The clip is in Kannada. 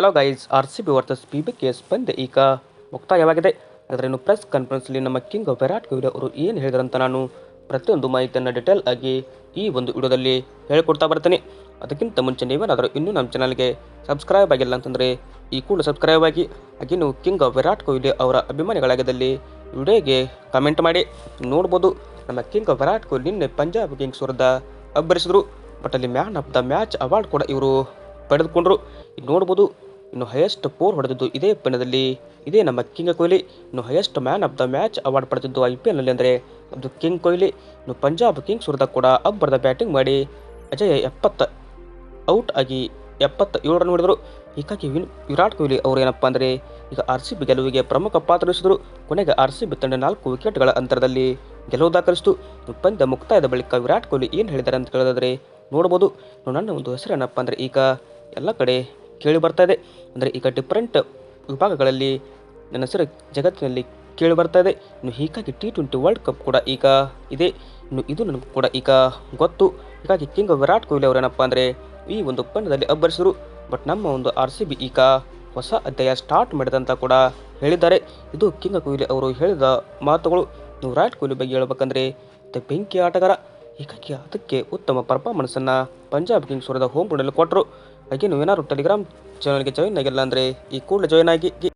Hello guys R C B versus P B K S ಪಂದ್ಯ ಈಗ ಮುಕ್ತಾಯವಾಗಿದೆ. ಆದರೆ ಇನ್ನು ಪ್ರೆಸ್ ಕಾನ್ಫರೆನ್ಸ್ಲಿ ನಮ್ಮ ಕಿಂಗ್ ವಿರಾಟ್ ಕೊಹ್ಲಿ ಅವರು ಏನು ಹೇಳಿದ್ರಂತ ನಾನು ಪ್ರತಿಯೊಂದು ಮಾಹಿತಿಯನ್ನು ಡಿಟೇಲ್ ಆಗಿ ಈ ಒಂದು ವಿಡಿಯೋದಲ್ಲಿ ಹೇಳಿಕೊಡ್ತಾ ಬರ್ತೀನಿ. ಅದಕ್ಕಿಂತ ಮುಂಚೆ ನೀವೇನಾದರೂ ಇನ್ನೂ ನಮ್ಮ ಚಾನಲ್ಗೆ ಸಬ್ಸ್ಕ್ರೈಬ್ ಆಗಿಲ್ಲ ಅಂತಂದರೆ ಈ ಕೂಡ ಸಬ್ಸ್ಕ್ರೈಬ್ ಆಗಿ. ಹಾಗೆ ಕಿಂಗ್ ವಿರಾಟ್ ಕೊಹ್ಲಿ ಅವರ ಅಭಿಮಾನಿಗಳಾಗದಲ್ಲಿ ವಿಡಿಯೋಗೆ ಕಮೆಂಟ್ ಮಾಡಿ. ನೋಡ್ಬೋದು, ನಮ್ಮ ಕಿಂಗ್ ವಿರಾಟ್ ಕೊಹ್ಲಿ ನಿನ್ನೆ ಪಂಜಾಬ್ ಕಿಂಗ್ಸ್ ವಿರುದ್ಧ ಅಬ್ಬರಿಸಿದರು. ಬಟ್ ಅಲ್ಲಿ man of the match award ಕೂಡ ಇವರು ಪಡೆದುಕೊಂಡರು. ನೋಡ್ಬೋದು ಇನ್ನು ಹೈಯೆಸ್ಟ್ ಪೋರ್ ಹೊಡೆದಿದ್ದು ಇದೇ ಪಂದ್ಯದಲ್ಲಿ. ಇದೇ ನಮ್ಮ ಕಿಂಗ್ ಕೊಹ್ಲಿ. ಇನ್ನು highest man of the match award ಪಡೆದಿದ್ದು ಐ ಪಿ ಎಲ್ನಲ್ಲಿ ಅಂದರೆ ಅದು ಕಿಂಗ್ ಕೊಹ್ಲಿ. ಇನ್ನು ಪಂಜಾಬ್ ಕಿಂಗ್ಸ್ ವಿರುದ್ಧ ಕೂಡ ಅಬ್ಬರದ ಬ್ಯಾಟಿಂಗ್ ಮಾಡಿ ಅಜಯ್ ಎಪ್ಪತ್ತ ಔಟ್ ಆಗಿ ಎಪ್ಪತ್ತ ಏಳು ರನ್ ಹೊಡೆದರು ಹೀಗಾಗಿ ವಿನ್ ವಿರಾಟ್ ಕೊಹ್ಲಿ ಅವರು ಏನಪ್ಪ ಅಂದರೆ ಈಗ ಆರ್ ಸಿ ಬಿ ಗೆಲುವಿಗೆ ಪ್ರಮುಖ ಪಾತ್ರ ವಹಿಸಿದರು. ಕೊನೆಗೆ ಆರ್ ಸಿ ಬಿ ತಂಡ ನಾಲ್ಕು ವಿಕೆಟ್ಗಳ ಅಂತರದಲ್ಲಿ ಗೆಲುವು ದಾಖಲಿಸಿತು. ಪಂದ್ಯ ಮುಕ್ತಾಯದ ಬಳಿಕ ವಿರಾಟ್ ಕೊಹ್ಲಿ ಏನು ಹೇಳಿದ್ದಾರೆ ಅಂತ ಕೇಳಿದ್ರೆ ನೋಡ್ಬೋದು. ನನ್ನ ಒಂದು ಹೆಸರು ಏನಪ್ಪ ಅಂದರೆ ಈಗ ಎಲ್ಲ ಕಡೆ ಕೇಳಿ ಬರ್ತಾ ಇದೆ ಅಂದರೆ ಈಗ ಡಿಫ್ರೆಂಟ್ ವಿಭಾಗಗಳಲ್ಲಿ ನನ್ನ ಹೆಸರು ಜಗತ್ತಿನಲ್ಲಿ ಕೇಳಿ ಬರ್ತಾ ಇದೆ ಇನ್ನು ಹೀಗಾಗಿ ಟಿ ಟ್ವೆಂಟಿ ವರ್ಲ್ಡ್ ಕಪ್ ಕೂಡ ಈಗ ಇದೆ. ಇನ್ನು ಇದು ನನಗೂ ಕೂಡ ಈಗ ಗೊತ್ತು. ಹೀಗಾಗಿ ಕಿಂಗ್ ವಿರಾಟ್ ಕೊಹ್ಲಿ ಅವರೇನಪ್ಪ ಅಂದರೆ ಈ ಒಂದು ಪಂದ್ಯದಲ್ಲಿ ಅಬ್ಬರಿಸಿದರು ಬಟ್ ನಮ್ಮ ಒಂದು ಆರ್ ಸಿ ಬಿ ಈಗ ಹೊಸ ಅಧ್ಯಾಯ ಸ್ಟಾರ್ಟ್ ಮಾಡಿದಂತ ಕೂಡ ಹೇಳಿದ್ದಾರೆ. ಇದು ಕಿಂಗ್ ಕೊಹ್ಲಿ ಅವರು ಹೇಳಿದ ಮಾತುಗಳು. ವಿರಾಟ್ ಕೊಹ್ಲಿ ಬಗ್ಗೆ ಹೇಳ್ಬೇಕಂದ್ರೆ ದ ಬೆಂಕಿ ಆಟಗಾರ. ಹೀಗಾಗಿ ಅದಕ್ಕೆ ಉತ್ತಮ ಪರ್ಫಾರ್ಮೆನ್ಸನ್ನು ಪಂಜಾಬ್ ಕಿಂಗ್ಸ್ ಹೊರದ ಹೋಮ್ ಗ್ರೌಂಡಲ್ಲಿ ಕೊಟ್ಟರು ಹಾಗೆ ನೀವೇನಾದ್ರು ಟೆಲಿಗ್ರಾಮ್ ಚಾನಲ್ಗೆ ಜಾಯಿನ್ ಆಗಿಲ್ಲ ಅಂದರೆ ಈ ಕೂಡಲೇ ಜಾಯಿನ್ ಆಗಿ